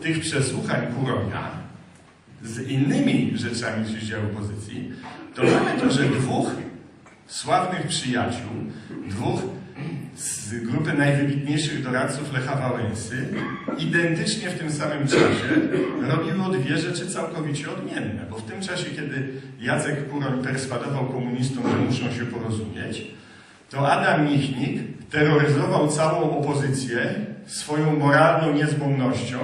tych przesłuchań Kuronia z innymi rzeczami z działu opozycji, to mamy to, że dwóch sławnych przyjaciół, dwóch z grupy najwybitniejszych doradców Lecha Wałęsy, identycznie w tym samym czasie robiło dwie rzeczy całkowicie odmienne. Bo w tym czasie, kiedy Jacek Kuroń perswadował komunistom, że muszą się porozumieć, to Adam Michnik terroryzował całą opozycję swoją moralną niezłomnością,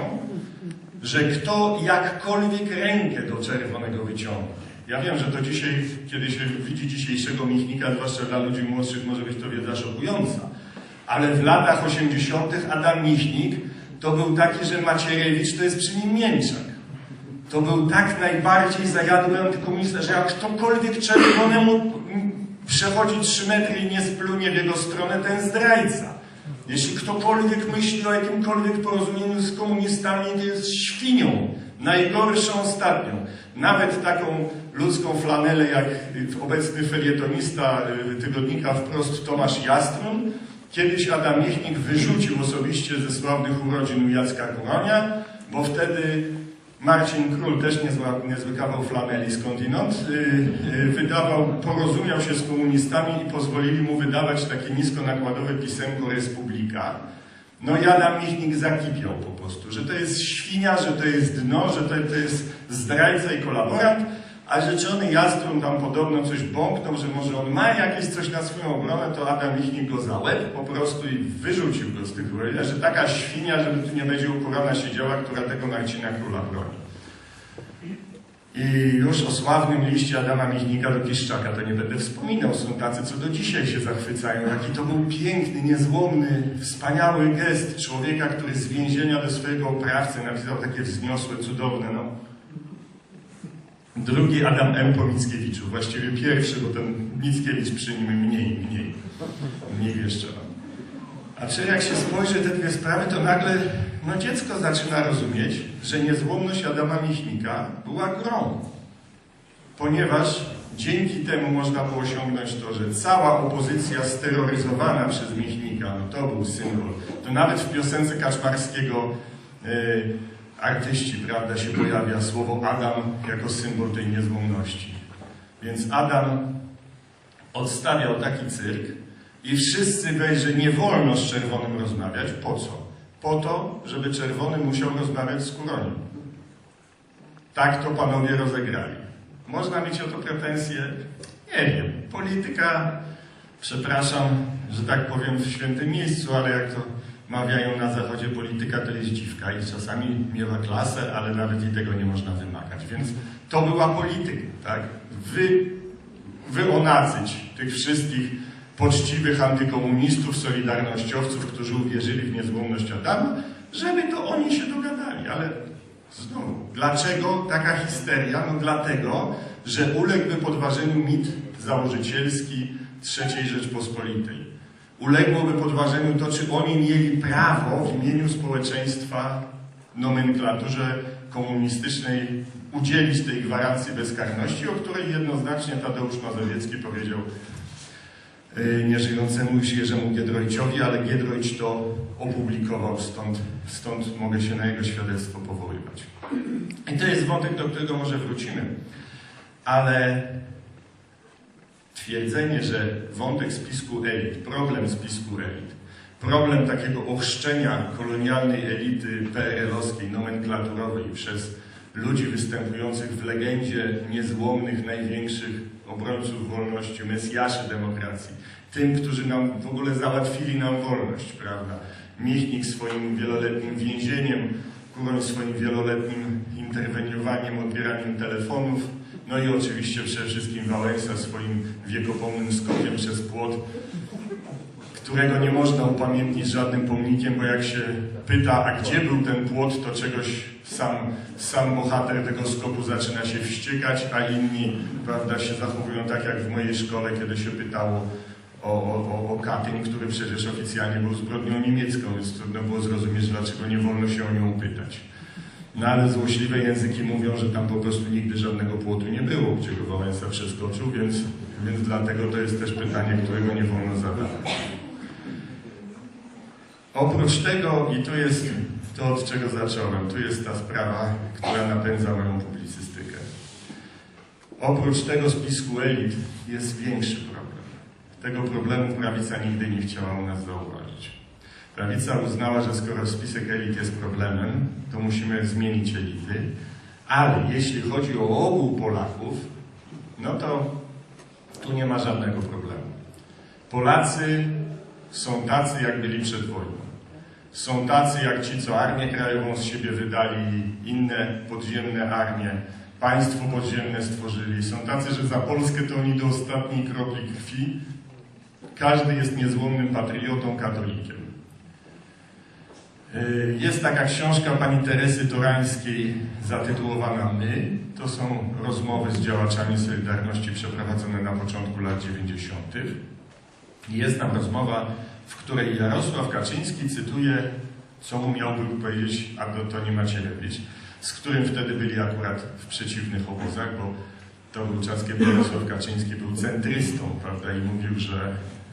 że kto jakkolwiek rękę do czerwonego wyciągnie. Ja wiem, że to dzisiaj, kiedy się widzi dzisiejszego Michnika, zwłaszcza dla ludzi młodszych, może być to wiedza szokująca. Ale w latach 80. Adam Michnik to był taki, że Macierewicz to jest przy nim mięczak. To był tak najbardziej zajadły antykomunista, że jak ktokolwiek czerwonemu przechodzi 3 metry i nie splunie w jego stronę, ten zdrajca. Jeśli ktokolwiek myśli o jakimkolwiek porozumieniu z komunistami, to jest świnią. Najgorszą ostatnią. Nawet taką ludzką flanelę jak obecny felietonista y, tygodnika wprost Tomasz Jastrun. Kiedyś Adam Michnik wyrzucił osobiście ze sławnych urodzin Jacka Kuronia, bo wtedy Marcin Król, też niezły, niezły kawał flaneli skądinąd, yy, wydawał, porozumiał się z komunistami i pozwolili mu wydawać takie niskonakładowe pisemko Republika. No i Adam Michnik zakipiał po prostu, że to jest świnia, że to jest dno, że to, to jest zdrajca i kolaborant, a rzeczony Jastrun tam podobno coś bąknął, że może on ma jakieś coś na swoją obronę, to Adam Michnik go za łeb po prostu i wyrzucił go z tych roli, że taka świnia, żeby tu nie będzie uporana siedziała, która tego Marcina Króla broni. I już o sławnym liście Adama Michnika do Kiszczaka to nie będę wspominał. Są tacy, co do dzisiaj się zachwycają. Jaki to był piękny, niezłomny, wspaniały gest człowieka, który z więzienia do swojego oprawcy napisał takie wzniosłe, cudowne, no. Drugi Adam M. po Mickiewiczu. Właściwie pierwszy, bo ten Mickiewicz przy nim mniej, mniej, mniej wieszczał. A czy jak się spojrzy te dwie sprawy, to nagle no dziecko zaczyna rozumieć, że niezłomność Adama Michnika była grą. Ponieważ dzięki temu można było osiągnąć to, że cała opozycja steroryzowana przez Michnika, no to był symbol. To nawet w piosence Kaczmarskiego e, artyści, prawda, się pojawia słowo Adam jako symbol tej niezłomności. Więc Adam odstawiał taki cyrk i wszyscy weź, że nie wolno z czerwonym rozmawiać. Po co? Po to, żeby czerwony musiał rozmawiać z kuroniem. Tak to panowie rozegrali. Można mieć o to pretensje? Nie wiem. Polityka, przepraszam, że tak powiem w świętym miejscu, ale jak to mawiają na zachodzie, polityka to jest dziwka i czasami miewa klasę, ale nawet i tego nie można wymagać. Więc to była polityka, tak? Wy, wyonacyć tych wszystkich poczciwych antykomunistów, solidarnościowców, którzy uwierzyli w niezłomność Adama, żeby to oni się dogadali. Ale znowu, dlaczego taka histeria? No dlatego, że uległby podważeniu mit założycielski III Rzeczpospolitej. Uległoby podważeniu to, czy oni mieli prawo w imieniu społeczeństwa nomenklaturze komunistycznej udzielić tej gwarancji bezkarności, o której jednoznacznie Tadeusz Mazowiecki powiedział y, nieżyjącemu już Jerzemu Giedroyciowi, ale Giedroyć to opublikował, stąd, stąd mogę się na jego świadectwo powoływać. I to jest wątek, do którego może wrócimy. Ale twierdzenie, że wątek spisku elit, problem spisku elit, problem takiego ochrzczenia kolonialnej elity PRL-owskiej, nomenklaturowej przez ludzi występujących w legendzie niezłomnych, największych obrońców wolności, mesjaszy demokracji, tym, którzy nam w ogóle załatwili nam wolność, prawda? Michnik swoim wieloletnim więzieniem, Kuroń swoim wieloletnim interweniowaniem, odbieraniem telefonów, no i oczywiście przede wszystkim Wałęsa swoim wiekopomnym skokiem przez płot, którego nie można upamiętnić żadnym pomnikiem, bo jak się pyta, a gdzie był ten płot, to czegoś sam, sam bohater tego skoku zaczyna się wściekać, a inni, prawda, się zachowują tak jak w mojej szkole, kiedy się pytało o, o, o Katyń, który przecież oficjalnie był zbrodnią niemiecką, więc trudno było zrozumieć, dlaczego nie wolno się o nią pytać. No ale złośliwe języki mówią, że tam po prostu nigdy żadnego płotu nie było, gdzie go Wałęsa przeskoczył, więc, więc dlatego to jest też pytanie, którego nie wolno zadawać. Oprócz tego, i to jest to, od czego zacząłem. Tu jest ta sprawa, która napędza moją publicystykę. Oprócz tego spisku elit jest większy problem. Tego problemu prawica nigdy nie chciała u nas zauważyć. Prawica uznała, że skoro spisek elit jest problemem, to musimy zmienić elity, ale jeśli chodzi o ogół Polaków, no to tu nie ma żadnego problemu. Polacy są tacy, jak byli przed wojną. Są tacy, jak ci, co Armię Krajową z siebie wydali, inne podziemne armie, państwo podziemne stworzyli. Są tacy, że za Polskę to oni do ostatniej kropli krwi. Każdy jest niezłomnym patriotą, katolikiem. Yy, Jest taka książka pani Teresy Torańskiej zatytułowana My. To są rozmowy z działaczami Solidarności przeprowadzone na początku lat 90. Jest tam rozmowa, w której Jarosław Kaczyński cytuje, co mu miałby powiedzieć Antoni Macierewicz, z którym wtedy byli akurat w przeciwnych obozach, bo to był czas, kiedy Jarosław Kaczyński był centrystą, prawda, i mówił, że y,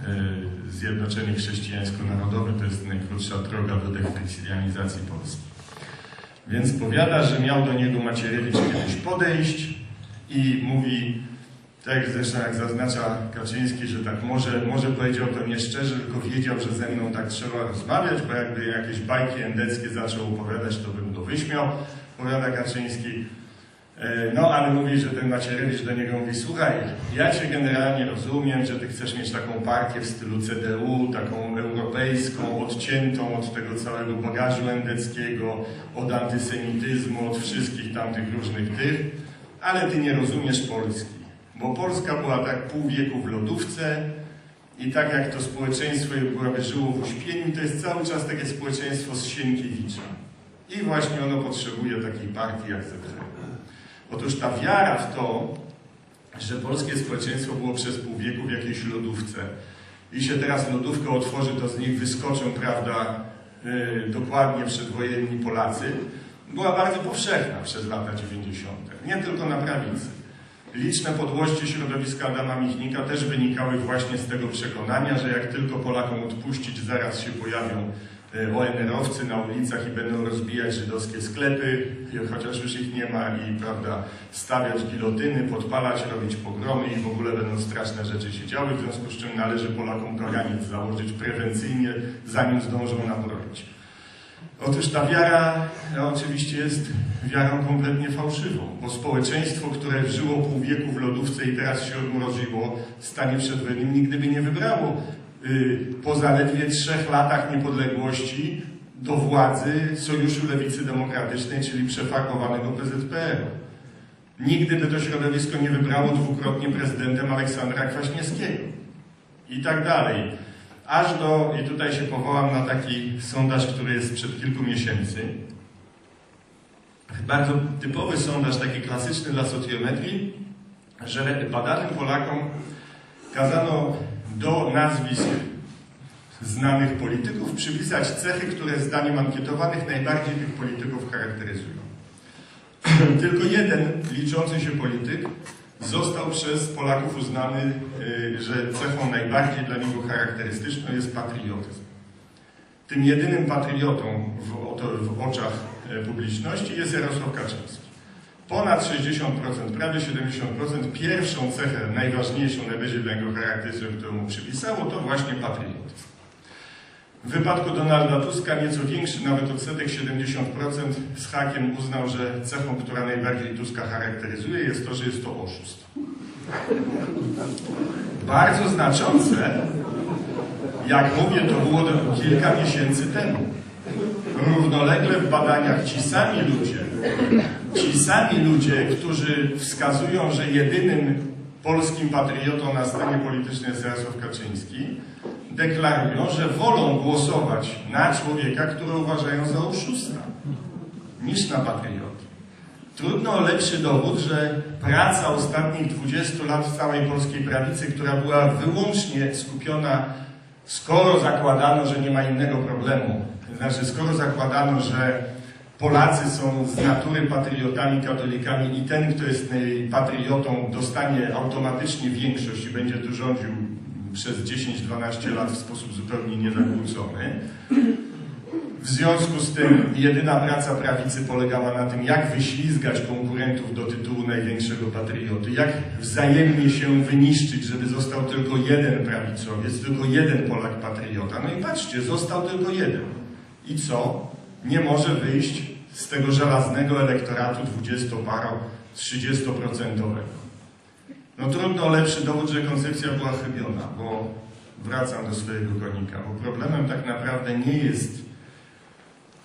zjednoczenie chrześcijańsko-narodowe to jest najkrótsza droga do dechrystianizacji Polski. Więc powiada, że miał do niego Macierewicz kiedyś podejść i mówi, tak zresztą jak zaznacza Kaczyński, że tak może, może powiedział to nieszczerze, tylko wiedział, że ze mną tak trzeba rozmawiać, bo jakby jakieś bajki endeckie zaczął opowiadać, to bym to wyśmiał, powiada Kaczyński. E, No, ale mówi, że ten Macierewicz do niego mówi, słuchaj, ja cię generalnie rozumiem, że ty chcesz mieć taką partię w stylu CDU, taką europejską, odciętą od tego całego bagażu endeckiego, od antysemityzmu, od wszystkich tamtych różnych tych, ale ty nie rozumiesz Polski, bo Polska była tak pół wieku w lodówce i tak jak to społeczeństwo jakby żyło w uśpieniu, to jest cały czas takie społeczeństwo z Sienkiewicza. I właśnie ono potrzebuje takiej partii jak ZDR. Otóż ta wiara w to, że polskie społeczeństwo było przez pół wieku w jakiejś lodówce i się teraz lodówka otworzy, to z nich wyskoczą, prawda, yy, dokładnie przedwojenni Polacy, była bardzo powszechna przez lata 90. Nie tylko na prawicy. Liczne podłości środowiska Adama Michnika też wynikały właśnie z tego przekonania, że jak tylko Polakom odpuścić, zaraz się pojawią ONR-owcy na ulicach i będą rozbijać żydowskie sklepy, chociaż już ich nie ma i prawda, stawiać gilotyny, podpalać, robić pogromy i w ogóle będą straszne rzeczy się działy, w związku z czym należy Polakom granic założyć prewencyjnie, zanim zdążą nabroić. Otóż ta wiara no, oczywiście jest wiarą kompletnie fałszywą, bo społeczeństwo, które żyło pół wieku w lodówce i teraz się odmroziło stanie przedwojennym, nigdy by nie wybrało po zaledwie trzech latach niepodległości do władzy Sojuszu Lewicy Demokratycznej, czyli przefakowanego PZPR. Nigdy by to środowisko nie wybrało dwukrotnie prezydentem Aleksandra Kwaśniewskiego. I tak dalej. Aż do, i tutaj się powołam na taki sondaż, który jest sprzed kilku miesięcy. Bardzo typowy sondaż, taki klasyczny dla socjometrii, że badanym Polakom kazano do nazwisk znanych polityków przypisać cechy, które zdaniem ankietowanych najbardziej tych polityków charakteryzują. Tylko jeden liczący się polityk został przez Polaków uznany, y, że cechą najbardziej dla niego charakterystyczną jest patriotyzm. Tym jedynym patriotą w, w oczach e, publiczności jest Jarosław Kaczyński. Ponad 60%, prawie 70%, pierwszą cechę, najważniejszą, najbardziej dla niego charakterystyczną, którą mu przypisało, to właśnie patriotyzm. W wypadku Donalda Tuska nieco większy, nawet odsetek 70% z hakiem uznał, że cechą, która najbardziej Tuska charakteryzuje jest to, że jest to oszust. Bardzo znaczące, jak mówię, to było kilka miesięcy temu. Równolegle w badaniach ci sami ludzie, ci sami ludzie, którzy wskazują, że jedynym polskim patriotą na scenie politycznej jest Jarosław Kaczyński, deklarują, że wolą głosować na człowieka, którego uważają za oszusta, niż na patriotę. Trudno o lepszy dowód, że praca ostatnich 20 lat w całej polskiej prawicy, która była wyłącznie skupiona, skoro zakładano, że nie ma innego problemu, znaczy skoro zakładano, że Polacy są z natury patriotami, katolikami i ten, kto jest patriotą, dostanie automatycznie większość i będzie tu rządził przez 10-12 lat w sposób zupełnie niezakłócony. W związku z tym jedyna praca prawicy polegała na tym, jak wyślizgać konkurentów do tytułu największego patrioty, jak wzajemnie się wyniszczyć, żeby został tylko jeden prawicowiec, tylko jeden Polak patriota. No i patrzcie, został tylko jeden. I co? Nie może wyjść z tego żelaznego elektoratu 20-paro, 30%. No trudno lepszy dowód, że koncepcja była chybiona, bo wracam do swojego konika, bo problemem tak naprawdę nie jest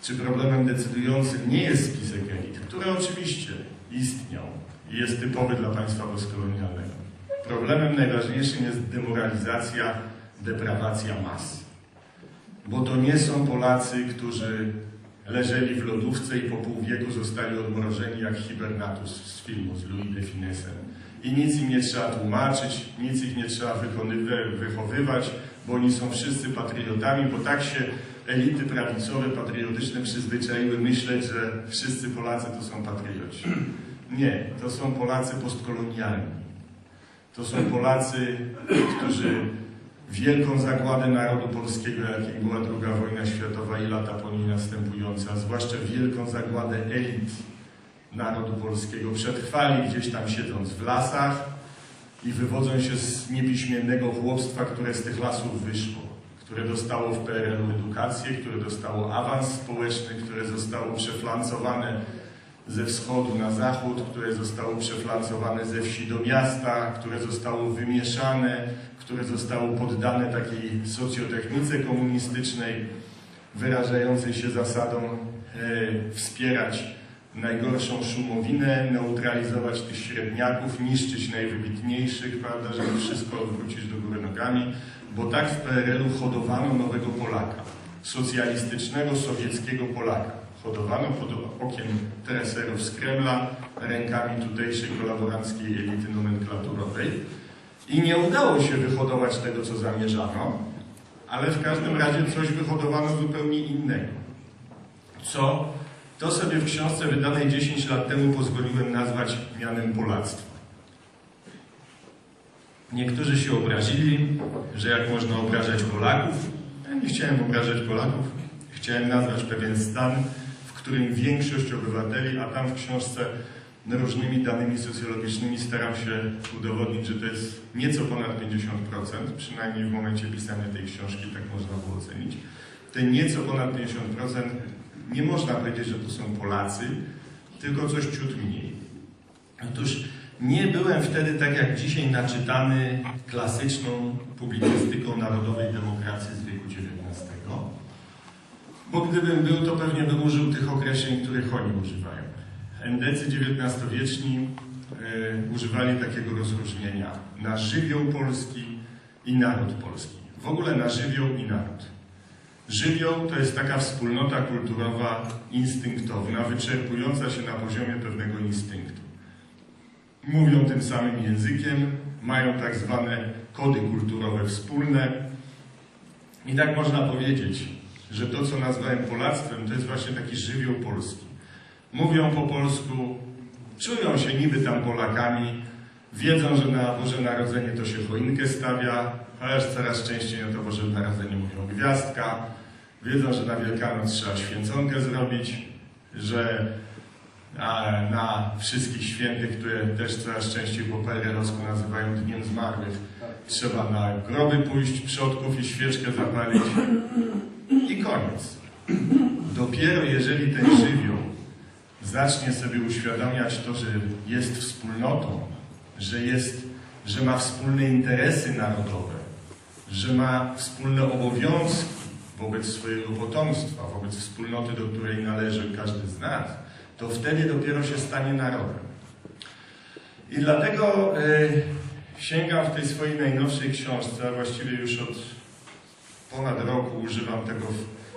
czy problemem decydującym nie jest spisek elit, który oczywiście istniał i jest typowy dla państwa postkolonialnego. Problemem najważniejszym jest demoralizacja, deprawacja mas. Bo to nie są Polacy, którzy leżeli w lodówce i po pół wieku zostali odmrożeni jak hibernatus z filmu z Louis de Finesem. I nic im nie trzeba tłumaczyć, nic ich nie trzeba wychowywać, bo oni są wszyscy patriotami, bo tak się elity prawicowe, patriotyczne przyzwyczaiły myśleć, że wszyscy Polacy to są patrioci. Nie, to są Polacy postkolonialni. To są Polacy, którzy wielką zagładę narodu polskiego, jakiej była II wojna światowa i lata po niej następująca, zwłaszcza wielką zagładę elit narodu polskiego, przetrwali gdzieś tam siedząc w lasach i wywodzą się z niepiśmiennego chłopstwa, które z tych lasów wyszło które dostało w PRL-u edukację, które dostało awans społeczny, które zostało przeflancowane ze wschodu na zachód, które zostało przeflancowane ze wsi do miasta, które zostało wymieszane, które zostało poddane takiej socjotechnice komunistycznej, wyrażającej się zasadą e, wspierać najgorszą szumowinę, neutralizować tych średniaków, niszczyć najwybitniejszych, prawda, żeby wszystko odwrócić do góry nogami bo tak w PRL-u hodowano nowego Polaka, socjalistycznego, sowieckiego Polaka. Hodowano pod okiem treserów z Kremla, rękami tutejszej kolaboranckiej elity nomenklaturowej i nie udało się wyhodować tego, co zamierzano, ale w każdym razie coś wyhodowano zupełnie innego. Co to sobie w książce wydanej 10 lat temu pozwoliłem nazwać mianem Polactwa. Niektórzy się obrazili, że jak można obrażać Polaków. Ja nie chciałem obrażać Polaków. Chciałem nazwać pewien stan, w którym większość obywateli, a tam w książce różnymi danymi socjologicznymi staram się udowodnić, że to jest nieco ponad 50%, przynajmniej w momencie pisania tej książki tak można było ocenić. Te nieco ponad 50% nie można powiedzieć, że to są Polacy, tylko coś ciut mniej. Otóż nie byłem wtedy, tak jak dzisiaj, naczytany klasyczną publicystyką narodowej demokracji z wieku XIX. Bo gdybym był, to pewnie bym użył tych określeń, których oni używają. Endecy XIX-wieczni e, używali takiego rozróżnienia na żywioł polski i naród polski. W ogóle na żywioł i naród. Żywioł to jest taka wspólnota kulturowa instynktowna, wyczerpująca się na poziomie pewnego instynktu mówią tym samym językiem, mają tak zwane kody kulturowe wspólne. I tak można powiedzieć, że to, co nazwałem Polactwem, to jest właśnie taki żywioł polski. Mówią po polsku, czują się niby tam Polakami, wiedzą, że na Boże Narodzenie to się choinkę stawia, chociaż coraz częściej na to Boże Narodzenie mówią gwiazdka, wiedzą, że na Wielkanoc trzeba święconkę zrobić, że na wszystkich świętych, które też coraz częściej po PRL-owsku nazywają Dniem Zmarłych. Trzeba na groby pójść przodków i świeczkę zapalić i koniec. Dopiero jeżeli ten żywioł zacznie sobie uświadamiać to, że jest wspólnotą, że, jest, że ma wspólne interesy narodowe, że ma wspólne obowiązki wobec swojego potomstwa, wobec wspólnoty, do której należy każdy z nas, to wtedy dopiero się stanie narodem. I dlatego y, sięgam w tej swojej najnowszej książce, a właściwie już od ponad roku używam tego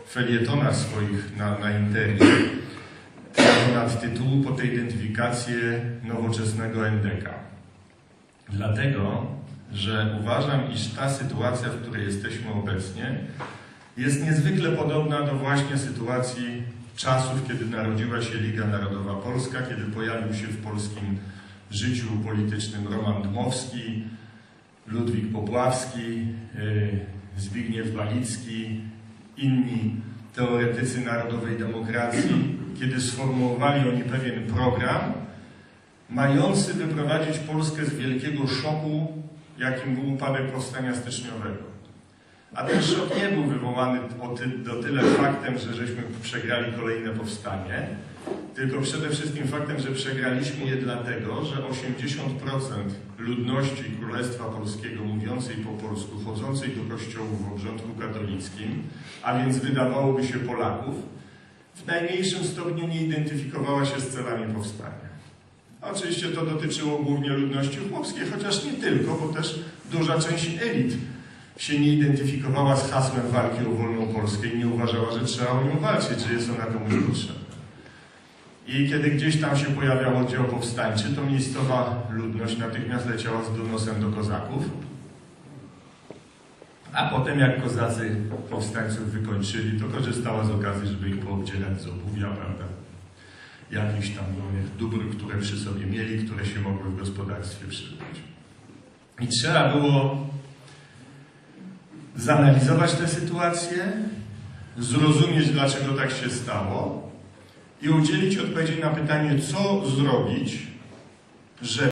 w felietonach swoich na, na Interii, nad tytułu po tej identyfikację nowoczesnego NDK. Dlatego, że uważam, iż ta sytuacja, w której jesteśmy obecnie, jest niezwykle podobna do właśnie sytuacji czasów, kiedy narodziła się Liga Narodowa Polska, kiedy pojawił się w polskim życiu politycznym Roman Dmowski, Ludwik Popławski, y, Zbigniew Balicki, inni teoretycy narodowej demokracji, kiedy sformułowali oni pewien program, mający wyprowadzić Polskę z wielkiego szoku, jakim był upadek powstania styczniowego. A ten szok nie był wywołany do tyle faktem, że żeśmy przegrali kolejne powstanie, tylko przede wszystkim faktem, że przegraliśmy je dlatego, że 80% ludności Królestwa Polskiego mówiącej po polsku, chodzącej do kościołów w obrządku katolickim, a więc wydawałoby się Polaków, w najmniejszym stopniu nie identyfikowała się z celami powstania. Oczywiście to dotyczyło głównie ludności chłopskiej, chociaż nie tylko, bo też duża część elit się nie identyfikowała z hasłem walki o wolną Polskę i nie uważała, że trzeba o nią walczyć, że jest ona komuś potrzebna. I kiedy gdzieś tam się pojawiał oddział powstańczy, to miejscowa ludność natychmiast leciała z donosem do kozaków. A potem, jak kozacy powstańców wykończyli, to korzystała z okazji, żeby ich poobdzielać z obuwia, prawda? Jakichś tam innych dóbr, które przy sobie mieli, które się mogły w gospodarstwie przydać. I trzeba było zanalizować tę sytuację, zrozumieć, dlaczego tak się stało i udzielić odpowiedzi na pytanie, co zrobić, żeby